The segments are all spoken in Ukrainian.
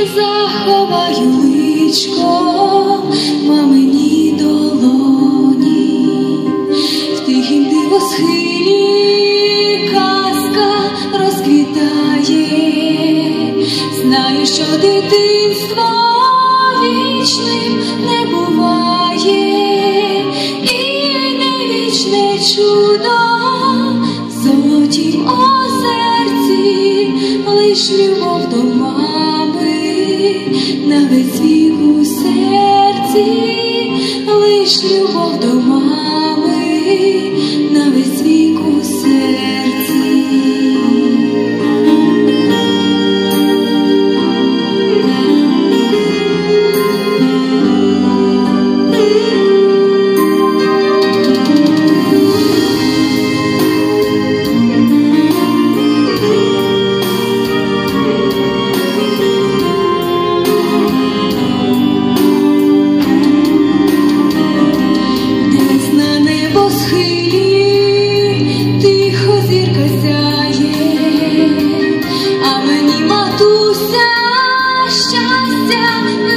заховаю личко в маминій долоні, в тихім дивосхилі казка розквітає, знаю, що дитинство вічним не буває, і не вічне чудо в золотім озерці, лиш любов до мами, на весь серці, лиш любов до мами,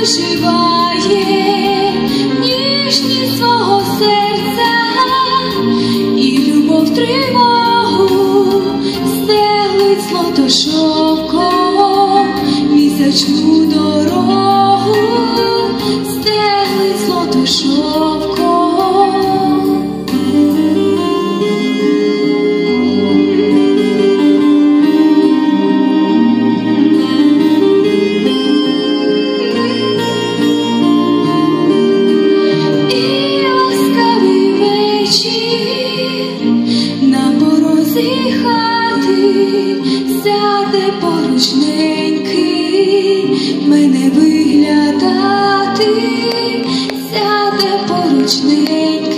щастя вишиває, ніжність свого серця. І любов тривогу стелить злото порозі хати сяде поручненький, мене виглядати, сяде поруч ненький.